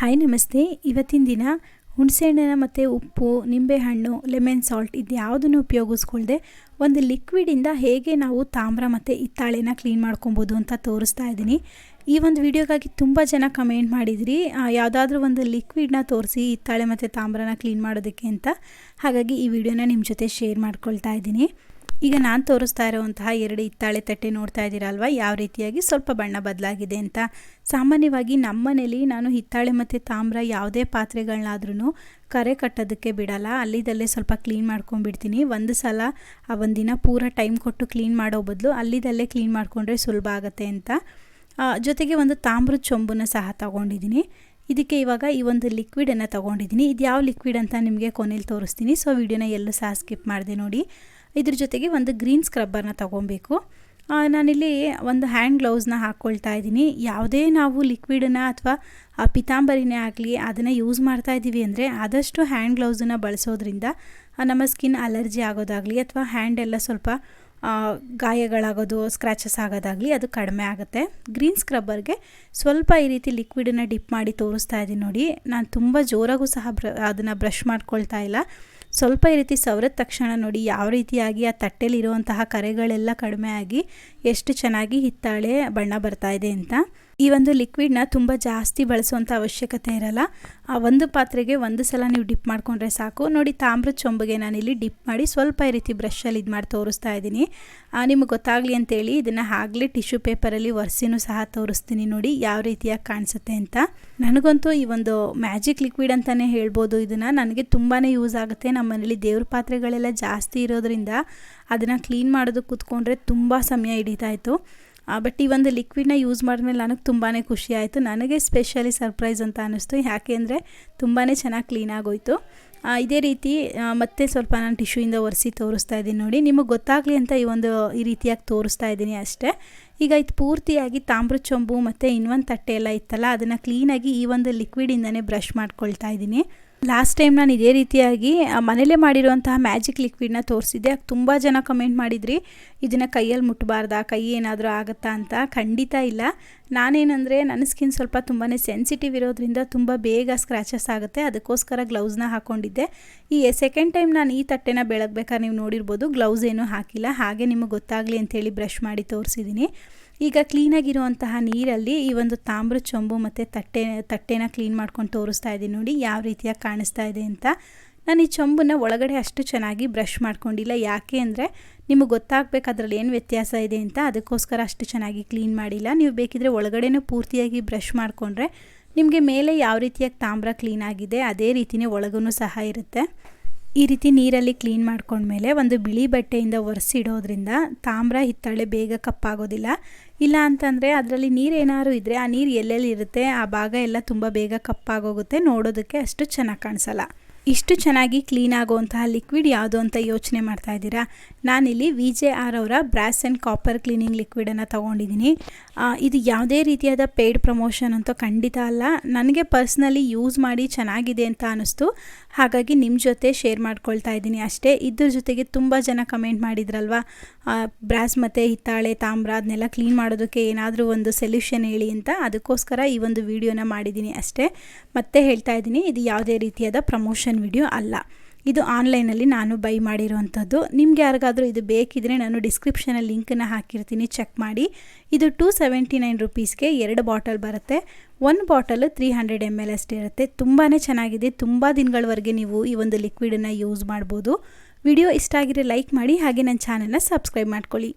Hi ನಮಸ್ತೆ. ಇವತ್ತಿನ ದಿನ ಹುಣಸೆಹಣ್ಣನ ಮತ್ತು ಉಪ್ಪು, ನಿಂಬೆಹಣ್ಣು, ಲೆಮನ್ ಸಾಲ್ಟ್ ಇದು ಯಾವುದನ್ನು ಉಪಯೋಗಿಸ್ಕೊಳ್ದೆ ಒಂದು ಲಿಕ್ವಿಡಿಂದ ಹೇಗೆ ನಾವು ತಾಮ್ರ ಮತ್ತು ಹಿತ್ತಾಳೆನ ಕ್ಲೀನ್ ಮಾಡ್ಕೊಬೋದು ಅಂತ ತೋರಿಸ್ತಾ ಇದ್ದೀನಿ. ಈ ಒಂದು ವಿಡಿಯೋಗಾಗಿ ತುಂಬ ಜನ ಕಮೆಂಟ್ ಮಾಡಿದ್ರಿ. ಯಾವುದಾದ್ರೂ ಒಂದು ಲಿಕ್ವಿಡ್ನ ತೋರಿಸಿ ಹಿತ್ತಾಳೆ ಮತ್ತು ತಾಮ್ರನ ಕ್ಲೀನ್ ಮಾಡೋದಕ್ಕೆ ಅಂತ. ಹಾಗಾಗಿ ಈ ವಿಡಿಯೋನ ನಿಮ್ಮ ಜೊತೆ ಶೇರ್ ಮಾಡ್ಕೊಳ್ತಾ ಇದ್ದೀನಿ. ಈಗ ನಾನು ತೋರಿಸ್ತಾ ಇರುವಂತಹ ಎರಡು ಹಿತ್ತಾಳೆ ತಟ್ಟೆ ನೋಡ್ತಾ ಇದ್ದೀರಲ್ವ? ಯಾವ ರೀತಿಯಾಗಿ? ಸ್ವಲ್ಪ ಬಣ್ಣ ಬದಲಾಗಿದೆ ಅಂತ. ಸಾಮಾನ್ಯವಾಗಿ ನಮ್ಮ ಮನೇಲಿ ನಾನು ಹಿತ್ತಾಳೆ ಮತ್ತು ತಾಮ್ರ ಯಾವುದೇ ಪಾತ್ರೆಗಳನ್ನಾದ್ರೂ ಕರೆ ಕಟ್ಟೋದಕ್ಕೆ ಬಿಡಲ್ಲ. ಅಲ್ಲಿದಲ್ಲೇ ಸ್ವಲ್ಪ ಕ್ಲೀನ್ ಮಾಡ್ಕೊಂಡ್ಬಿಡ್ತೀನಿ. ಒಂದು ಸಲ ಆ ಒಂದಿನ ಪೂರ ಟೈಮ್ ಕೊಟ್ಟು ಕ್ಲೀನ್ ಮಾಡೋ ಬದಲು ಅಲ್ಲಿದಲ್ಲೇ ಕ್ಲೀನ್ ಮಾಡಿಕೊಂಡ್ರೆ ಸುಲಭ ಆಗುತ್ತೆ ಅಂತ. ಜೊತೆಗೆ ಒಂದು ತಾಮ್ರದ ಚೊಂಬನ್ನು ಸಹ ತಗೊಂಡಿದ್ದೀನಿ. ಇದಕ್ಕೆ ಇವಾಗ ಈ ಒಂದು ಲಿಕ್ವಿಡನ್ನು ತೊಗೊಂಡಿದ್ದೀನಿ. ಇದು ಯಾವ ಲಿಕ್ವಿಡ್ ಅಂತ ನಿಮಗೆ ಕೊನೆಯಲ್ಲಿ ತೋರಿಸ್ತೀನಿ. ಸೊ, ವಿಡಿಯೋನ ಎಲ್ಲೂ ಸಹ ಸ್ಕಿಪ್ ಮಾಡಿದೆ ನೋಡಿ. ಇದ್ರ ಜೊತೆಗೆ ಒಂದು ಗ್ರೀನ್ ಸ್ಕ್ರಬ್ಬರ್ನ ತೊಗೊಬೇಕು. ನಾನಿಲ್ಲಿ ಒಂದು ಹ್ಯಾಂಡ್ ಗ್ಲೌಸ್ನ ಹಾಕ್ಕೊಳ್ತಾ ಇದ್ದೀನಿ. ಯಾವುದೇ ನಾವು ಲಿಕ್ವಿಡನ್ನ ಅಥವಾ ಪಿತಾಂಬರಿನೇ ಆಗಲಿ ಅದನ್ನು ಯೂಸ್ ಮಾಡ್ತಾ ಇದ್ದೀವಿ ಅಂದರೆ ಆದಷ್ಟು ಹ್ಯಾಂಡ್ ಗ್ಲೌಸನ್ನು ಬಳಸೋದ್ರಿಂದ ನಮ್ಮ ಸ್ಕಿನ್ ಅಲರ್ಜಿ ಆಗೋದಾಗಲಿ ಅಥವಾ ಹ್ಯಾಂಡ್ ಎಲ್ಲ ಸ್ವಲ್ಪ ಗಾಯಗಳಾಗೋದು ಸ್ಕ್ರ್ಯಾಚಸ್ ಆಗೋದಾಗಲಿ ಅದು ಕಡಿಮೆ ಆಗುತ್ತೆ. ಗ್ರೀನ್ ಸ್ಕ್ರಬ್ಬರ್ಗೆ ಸ್ವಲ್ಪ ಈ ರೀತಿ ಲಿಕ್ವಿಡನ್ನು ಡಿಪ್ ಮಾಡಿ ತೋರಿಸ್ತಾ ಇದ್ದೀನಿ ನೋಡಿ. ನಾನು ತುಂಬ ಜೋರಾಗೂ ಸಹ ಬ್ರ, ಅದನ್ನು ಬ್ರಷ್ ಮಾಡ್ಕೊಳ್ತಾ ಇಲ್ಲ. ಸ್ವಲ್ಪ ಈ ರೀತಿ ಸವರಿದ ತಕ್ಷಣ ನೋಡಿ ಯಾವ ರೀತಿಯಾಗಿ ಆ ತಟ್ಟೆಲಿರುವಂತಹ ಕರೆಗಳೆಲ್ಲ ಕಡಿಮೆ ಆಗಿ ಎಷ್ಟು ಚೆನ್ನಾಗಿ ಹಿತ್ತಾಳೆ ಬಣ್ಣ ಬರ್ತಾ ಇದೆ ಅಂತ. ಈ ಒಂದು ಲಿಕ್ವಿಡ್ನ ತುಂಬ ಜಾಸ್ತಿ ಬಳಸುವಂಥ ಅವಶ್ಯಕತೆ ಇರಲ್ಲ. ಆ ಒಂದು ಪಾತ್ರೆಗೆ ಒಂದು ಸಲ ನೀವು ಡಿಪ್ ಮಾಡಿಕೊಂಡ್ರೆ ಸಾಕು. ನೋಡಿ ತಾಮ್ರದ ಚೊಂಬಗೆ ನಾನಿಲ್ಲಿ ಡಿಪ್ ಮಾಡಿ ಸ್ವಲ್ಪ ಈ ರೀತಿ ಬ್ರಷಲ್ಲಿ ಇದು ಮಾಡಿ ತೋರಿಸ್ತಾ ಇದ್ದೀನಿ. ನಿಮಗೆ ಗೊತ್ತಾಗಲಿ ಅಂತೇಳಿ ಇದನ್ನು ಆಗಲೇ ಟಿಶ್ಯೂ ಪೇಪರಲ್ಲಿ ಒರೆಸಿನೂ ಸಹ ತೋರಿಸ್ತೀನಿ ನೋಡಿ ಯಾವ ರೀತಿಯಾಗಿ ಕಾಣಿಸುತ್ತೆ ಅಂತ. ನನಗಂತೂ ಈ ಒಂದು ಮ್ಯಾಜಿಕ್ ಲಿಕ್ವಿಡ್ ಅಂತಲೇ ಹೇಳ್ಬೋದು. ಇದನ್ನು ನನಗೆ ತುಂಬಾ ಯೂಸ್ ಆಗುತ್ತೆ. ನಮ್ಮ ಮನೇಲಿ ದೇವ್ರ ಪಾತ್ರೆಗಳೆಲ್ಲ ಜಾಸ್ತಿ ಇರೋದ್ರಿಂದ ಅದನ್ನು ಕ್ಲೀನ್ ಮಾಡೋದಕ್ಕೆ ಕೂತ್ಕೊಂಡ್ರೆ ತುಂಬ ಸಮಯ ಹಿಡಿತಾ ಇತ್ತು ಬಟ್ ಈ ಒಂದು ಲಿಕ್ವಿಡ್ನ ಯೂಸ್ ಮಾಡಿದ್ಮೇಲೆ ನನಗೆ ತುಂಬಾ ಖುಷಿ ಆಯಿತು. ನನಗೆ ಸ್ಪೆಷಲಿ ಸರ್ಪ್ರೈಸ್ ಅಂತ ಅನ್ನಿಸ್ತು. ಯಾಕೆ ಅಂದರೆ ತುಂಬಾ ಚೆನ್ನಾಗಿ ಕ್ಲೀನ್ ಆಗೋಯ್ತು. ಇದೇ ರೀತಿ ಮತ್ತೆ ಸ್ವಲ್ಪ ನಾನು ಟಿಶ್ಯೂಯಿಂದ ಒರೆಸಿ ತೋರಿಸ್ತಾ ಇದ್ದೀನಿ ನೋಡಿ. ನಿಮಗೆ ಗೊತ್ತಾಗಲಿ ಅಂತ ಈ ಒಂದು, ಈ ರೀತಿಯಾಗಿ ತೋರಿಸ್ತಾ ಇದ್ದೀನಿ ಅಷ್ಟೇ. ಈಗ ಇದು ಪೂರ್ತಿಯಾಗಿ ತಾಮ್ರ ಚೊಂಬು ಮತ್ತು ಇನ್ನೊಂದು ತಟ್ಟೆ ಎಲ್ಲ ಇತ್ತಲ್ಲ, ಅದನ್ನು ಕ್ಲೀನಾಗಿ ಈ ಒಂದು ಲಿಕ್ವಿಡಿಂದನೇ ಬ್ರಷ್ ಮಾಡ್ಕೊಳ್ತಾ ಇದ್ದೀನಿ. ಲಾಸ್ಟ್ ಟೈಮ್ ನಾನು ಇದೇ ರೀತಿಯಾಗಿ ಮನೇಲೇ ಮಾಡಿರುವಂತಹ ಮ್ಯಾಜಿಕ್ ಲಿಕ್ವಿಡ್ನ ತೋರಿಸಿದ್ದೆ. ತುಂಬ ಜನ ಕಮೆಂಟ್ ಮಾಡಿದ್ರಿ. ಇದನ್ನು ಕೈಯಲ್ಲಿ ಮುಟ್ಟಬಾರ್ದಾ ಕೈ ಏನಾದರೂ ಆಗುತ್ತಾ ಅಂತ? ಖಂಡಿತ ಇಲ್ಲ. ನಾನೇನಂದರೆ, ನನ್ನ ಸ್ಕಿನ್ ಸ್ವಲ್ಪ ತುಂಬಾ ಸೆನ್ಸಿಟಿವ್ ಇರೋದ್ರಿಂದ ತುಂಬ ಬೇಗ ಸ್ಕ್ರ್ಯಾಚಸ್ ಆಗುತ್ತೆ. ಅದಕ್ಕೋಸ್ಕರ ಗ್ಲೌಸ್ನ ಹಾಕ್ಕೊಂಡಿದ್ದೆ ಈ ಸೆಕೆಂಡ್ ಟೈಮ್ ನಾನು ಈ ತಟ್ಟೆನ ಬೆಳಗ್ಬೇಕಾದ್ರೆ ನೀವು ನೋಡಿರ್ಬೋದು ಗ್ಲೌಸ್ ಏನೂ ಹಾಕಿಲ್ಲ. ಹಾಗೆ ನಿಮಗೆ ಗೊತ್ತಾಗಲಿ ಅಂತೇಳಿ ಬ್ರಷ್ ಮಾಡಿ ತೋರಿಸಿದ್ದೀನಿ ಈಗ ಕ್ಲೀನಾಗಿರುವಂತಹ ನೀರಲ್ಲಿ ಈ ಒಂದು ತಾಮ್ರ ಚೊಂಬು ಮತ್ತು ತಟ್ಟೆ, ತಟ್ಟೆನ ಕ್ಲೀನ್ ಮಾಡ್ಕೊಂಡು ತೋರಿಸ್ತಾ ಇದ್ದೀನಿ ನೋಡಿ ಯಾವ ರೀತಿಯಾಗಿ ಕಾಣಿಸ್ತಾ ಇದೆ ಅಂತ. ನಾನು ಈ ಚೊಂಬನ್ನ ಒಳಗಡೆ ಅಷ್ಟು ಚೆನ್ನಾಗಿ ಬ್ರಷ್ ಮಾಡ್ಕೊಂಡಿಲ್ಲ. ಯಾಕೆ ಅಂದರೆ ನಿಮಗೆ ಗೊತ್ತಾಗಬೇಕು ಅದರಲ್ಲಿ ಏನು ವ್ಯತ್ಯಾಸ ಇದೆ ಅಂತ. ಅದಕ್ಕೋಸ್ಕರ ಅಷ್ಟು ಚೆನ್ನಾಗಿ ಕ್ಲೀನ್ ಮಾಡಿಲ್ಲ. ನೀವು ಬೇಕಿದ್ರೆ ಒಳಗಡೆನೂ ಪೂರ್ತಿಯಾಗಿ ಬ್ರಷ್ ಮಾಡಿಕೊಂಡ್ರೆ ನಿಮಗೆ ಮೇಲೆ ಯಾವ ರೀತಿಯಾಗಿ ತಾಮ್ರ ಕ್ಲೀನ್ ಆಗಿದೆ ಅದೇ ರೀತಿಯೇ ಒಳಗೂ ಸಹ ಇರುತ್ತೆ. ಈ ರೀತಿ ನೀರಲ್ಲಿ ಕ್ಲೀನ್ ಮಾಡ್ಕೊಂಡ್ಮೇಲೆ ಒಂದು ಬಿಳಿ ಬಟ್ಟೆಯಿಂದ ಒರೆಸಿಡೋದ್ರಿಂದ ತಾಮ್ರ ಹಿತ್ತಾಳೆ ಬೇಗ ಕಪ್ಪಾಗೋದಿಲ್ಲ. ಇಲ್ಲ ಅಂತಂದರೆ ಅದರಲ್ಲಿ ನೀರು ಏನಾದ್ರು ಇದ್ದರೆ ಆ ನೀರು ಎಲ್ಲೆಲ್ಲಿ ಇರುತ್ತೆ, ಆ ಭಾಗ ಎಲ್ಲ ತುಂಬ ಬೇಗ ಕಪ್ಪಾಗೋಗುತ್ತೆ, ನೋಡೋದಕ್ಕೆ ಅಷ್ಟು ಚೆನ್ನಾಗಿ ಕಾಣಿಸಲ್ಲ. ಇಷ್ಟು ಚೆನ್ನಾಗಿ ಕ್ಲೀನ್ ಆಗುವಂತಹ ಲಿಕ್ವಿಡ್ ಯಾವುದು ಅಂತ ಯೋಚನೆ ಮಾಡ್ತಾ ಇದ್ದೀರಾ? ನಾನಿಲ್ಲಿ ವಿ ಜೆ ಆರ್ ಅವರ ಬ್ರಾಸ್ ಆ್ಯಂಡ್ ಕಾಪರ್ ಕ್ಲೀನಿಂಗ್ ಲಿಕ್ವಿಡನ್ನು ತೊಗೊಂಡಿದ್ದೀನಿ. ಇದು ಯಾವುದೇ ರೀತಿಯಾದ ಪೇಯ್ಡ್ ಪ್ರಮೋಷನ್ ಅಂತೂ ಖಂಡಿತ ಅಲ್ಲ. ನನಗೆ ಪರ್ಸ್ನಲಿ ಯೂಸ್ ಮಾಡಿ ಚೆನ್ನಾಗಿದೆ ಅಂತ ಅನ್ನಿಸ್ತು. ಹಾಗಾಗಿ ನಿಮ್ಮ ಜೊತೆ ಶೇರ್ ಮಾಡ್ಕೊಳ್ತಾ ಇದ್ದೀನಿ ಅಷ್ಟೇ. ಇದ್ರ ಜೊತೆಗೆ ತುಂಬ ಜನ ಕಮೆಂಟ್ ಮಾಡಿದ್ರಲ್ವ? ಬ್ರಾಸ್ ಮತ್ತು ಹಿತ್ತಾಳೆ, ತಾಮ್ರ ಅದನ್ನೆಲ್ಲ ಕ್ಲೀನ್ ಮಾಡೋದಕ್ಕೆ ಏನಾದರೂ ಒಂದು ಸೊಲ್ಯೂಷನ್ ಹೇಳಿ ಅಂತ ಅದಕ್ಕೋಸ್ಕರ ಈ ಒಂದು ವಿಡಿಯೋನ ಮಾಡಿದ್ದೀನಿ ಅಷ್ಟೇ. ಮತ್ತೆ ಹೇಳ್ತಾ ಇದ್ದೀನಿ, ಇದು ಯಾವುದೇ ರೀತಿಯಾದ ಪ್ರಮೋಷನ್ ವಿಡಿಯೋ ಅಲ್ಲ. ಇದು ಆನ್ಲೈನಲ್ಲಿ ನಾನು ಬೈ ಮಾಡಿರುವಂಥದ್ದು. ನಿಮ್ಗೆ ಯಾರಿಗಾದರೂ ಇದು ಬೇಕಿದ್ರೆ ನಾನು ಡಿಸ್ಕ್ರಿಪ್ಷನಲ್ಲಿ ಲಿಂಕನ್ನು ಹಾಕಿರ್ತೀನಿ ಚೆಕ್ ಮಾಡಿ. ಇದು ಟೂ ಸೆವೆಂಟಿ ನೈನ್ ರುಪೀಸ್ಗೆ ಎರಡು ಬಾಟಲ್ ಬರುತ್ತೆ. ಒಂದು bottle three hundred M L ಅಷ್ಟೇ ಇರುತ್ತೆ. ತುಂಬಾ ಚೆನ್ನಾಗಿದೆ. ತುಂಬ ದಿನಗಳವರೆಗೆ ನೀವು ಈ ಒಂದು ಲಿಕ್ವಿಡನ್ನು ಯೂಸ್ ಮಾಡ್ಬೋದು. ವಿಡಿಯೋ ಇಷ್ಟ ಆಗಿದ್ರೆ ಲೈಕ್ ಮಾಡಿ, ಹಾಗೆ ನನ್ನ ಚಾನಲ್ನ ಸಬ್ಸ್ಕ್ರೈಬ್ ಮಾಡ್ಕೊಳ್ಳಿ.